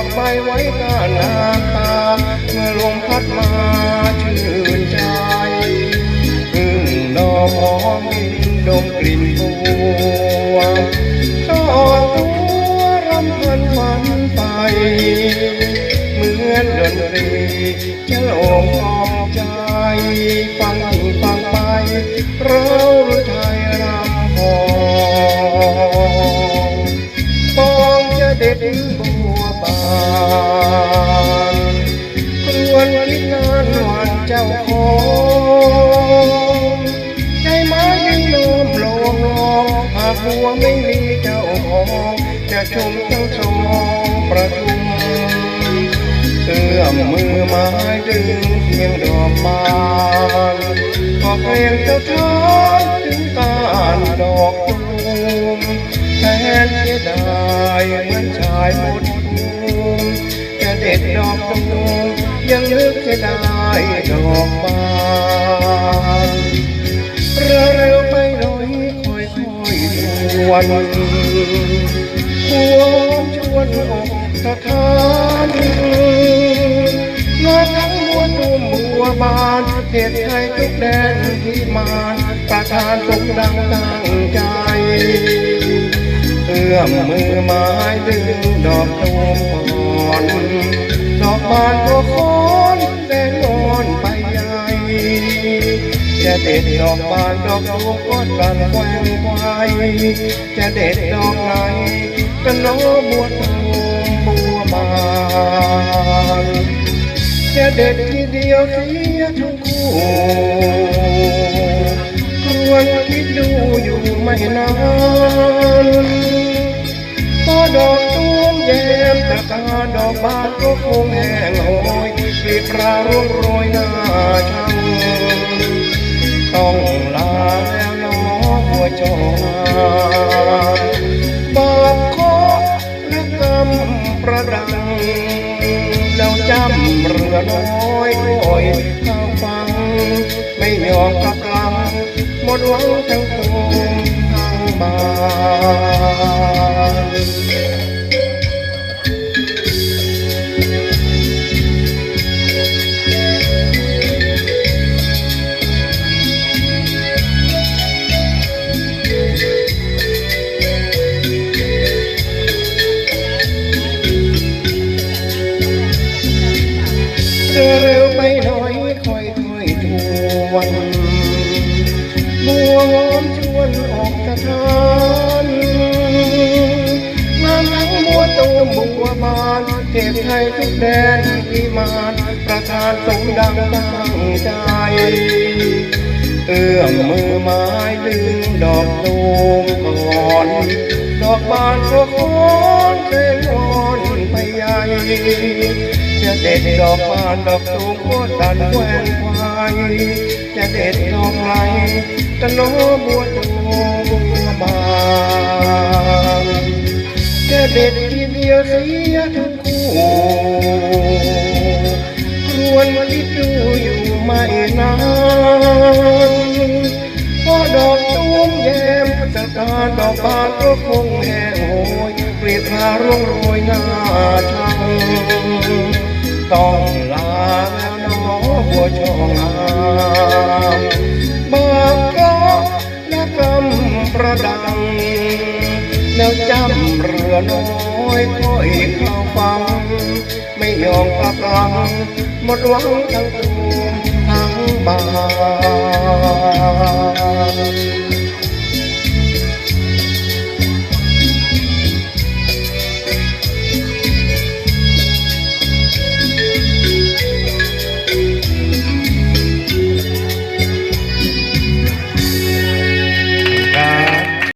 านดอกไม้ไว้กาหน้าตา เมื่อลมพัดมาชื่นใจพึ่งดอกหอมดมกลิ่นบัวช่อตัวรำพันฝันไปเหมือนดนตรีจะโลงออมใจ ฟังฟังไปเรา วนคิดงานวันเจ้าของใจไม้ยังโน้มลมลองหากบัวไม่มีเจ้าของจะชมทั้งสองประทุมเอื้อมมือไม้ดึงเพียงดอกบานพอเพลงเจ้าทานถึงกาดอกตูมแทนเสียดายเหมือนชายหมดภูมิ ดายดอกบานเรือเร็วไปหน่อยคอยคอยๆทวนควงชวนอกสถานงานทั้งบัวตูมบัวบานเหตุไทยทุกแดนที่มานประทานสมดังตั้งใจเอื้อมมือไม้ดึงดอกตูมก่อนดอกบานก็คอน เด็ดดอกบานดอกตูมก็สั่นแกว่งไวจะเด็ดดอกไหนก็น้อบัวตูมบัวบานจะเด็ดทีเดียวเสียทั้งคู่ควรคิดดูอยู่ไม่นานพอดอกตูมแย้มตะกาดอกบานก็คงแห้งโหยกลีบราร่วงโรยหน้าช่าง ต้องลาแล้วน้องหัวจอนบาปเคอและกรรมประดังแล้วจำเรือน้อยคอยเข้าฟัง ไม่ยอมกลับหลังหมดหวังทั้งตัว วอมชวนออกกระทานงามทั้งบัวตูมบัวบานเทพไทยทุกแดนที่มานประทานสมดังตั้งใจ เอื้อมมือไม้ดึงดอกตูมก่อน ดอกบานก็คอนเพลงวอนไปใหญ่จะเด็ดดอกบานดอกตูมก็ตันแหวนควายจะเด็ด កលោមួចងមុខបានតែបេតពីវារីទាំងគូគ្រួនពីទូយូមិនណាអដងទួមយែមទៅការដល់បានក៏គង់ហែងហួយព្រៀបថារុងរយណាឆាំតងឡាណានោបោចងអា รังแล้วจำเรือน้อยค่อยเข้าฟัง ไม่ยอมกลับหลังหมดหวังทั้งตัวทั้งบาน